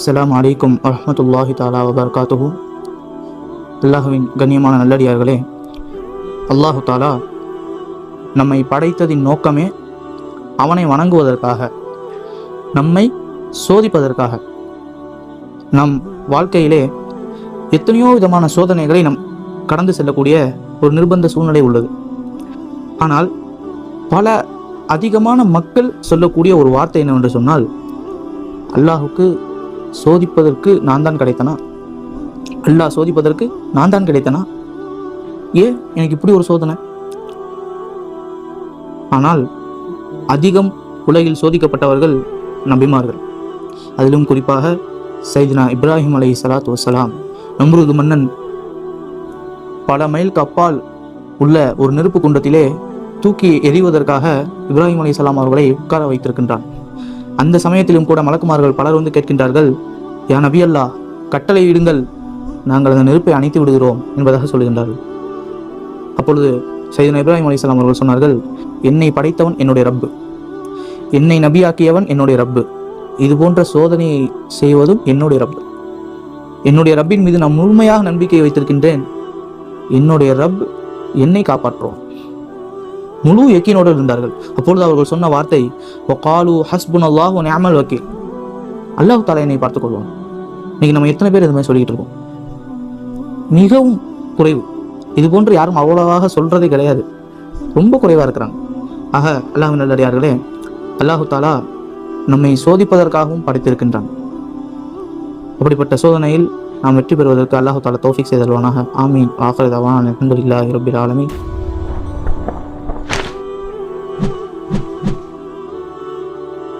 அஸ்லாம் அலைக்கும் வரமத்துல்லாஹி தாலா வபர்காத்துஹு. அல்லாஹுவின் கண்ணியமான நல்லடியார்களே அல்லாஹு தாலா நம்மை படைத்ததின் நோக்கமே அவனை வணங்குவதற்காக நம்மை சோதிப்பதற்காக நம் வாழ்க்கையிலே எத்தனையோ விதமான சோதனைகளை நம் கடந்து செல்லக்கூடிய ஒரு நிர்பந்த சூழ்நிலை உள்ளது. ஆனால் பல அதிகமான மக்கள் சொல்லக்கூடிய ஒரு வார்த்தை என்னவென்று சொன்னால் அல்லாஹுக்கு சோதிப்பதற்கு நான் தான் கிடைத்தனா? அல்லாஹ் சோதிப்பதற்கு நான் தான் கிடைத்தனா? ஏன் எனக்கு இப்படி ஒரு சோதனை? ஆனால் அதிகம் உலகில் சோதிக்கப்பட்டவர்கள் நபிமார்கள். அதிலும் குறிப்பாக சைதினா இப்ராஹிம் அலை சலாத் வசலாம் நம்ருது மன்னன் பல மைலுக்கு அப்பால் உள்ள ஒரு நெருப்பு குண்டத்திலே தூக்கி எறிவதற்காக இப்ராஹிம் அலை சலாம் அவர்களை உட்கார வைத்திருக்கின்றான். அந்த சமயத்திலும் கூட மலக்குமார்கள் பலர் வந்து கேட்கின்றார்கள் யா நபி அல்லா கட்டளை இடுங்கள். நாங்கள் அந்த நெருப்பை அணைத்து விடுகிறோம் என்பதாக சொல்கின்றார்கள். அப்பொழுது சைதன் இப்ராஹிம் அலிஸ்லாம் அவர்கள் சொன்னார்கள் என்னை படைத்தவன் என்னுடைய ரப்பு. என்னை நபியாக்கியவன் என்னுடைய ரப்பு. இது போன்ற சோதனையை செய்வதும் என்னுடைய ரப்பு. என்னுடைய ரப்பின் மீது நான் முழுமையாக நம்பிக்கை வைத்திருக்கின்றேன். என்னுடைய ரப் என்னை காப்பாற்றுவோம் முழு யக்கீனோடு இருந்தார்கள். அப்பொழுது அவர்கள் சொன்ன வார்த்தை ஒகாலு ஹஸ்புன் அல்லாஹ் நியாமல் வக்கீல். அல்லாஹ் தாலா என்னை பார்த்துக் கொள்வான். இன்னைக்கு நம்ம எத்தனை பேர் இது மாதிரி சொல்லிக்கிட்டு இருக்கோம். மிகவும் குறைவு. இது போன்று யாரும் அவ்வளவாக சொல்றதே கிடையாது. ரொம்ப குறைவாக இருக்கிறாங்க. ஆக அல்லாஹ் நல்லடியார்களே அல்லாஹு தாலா நம்மை சோதிப்பதற்காகவும் படைத்திருக்கின்றான். அப்படிப்பட்ட சோதனையில் நாம் வெற்றி பெறுவதற்கு அல்லாஹு தாலா தோஃபிக் செய்தல்வானாக ஆமீன். ஆஃபர் தவான் அலமதுல்லாஹி இரபில் ஆலமீன்.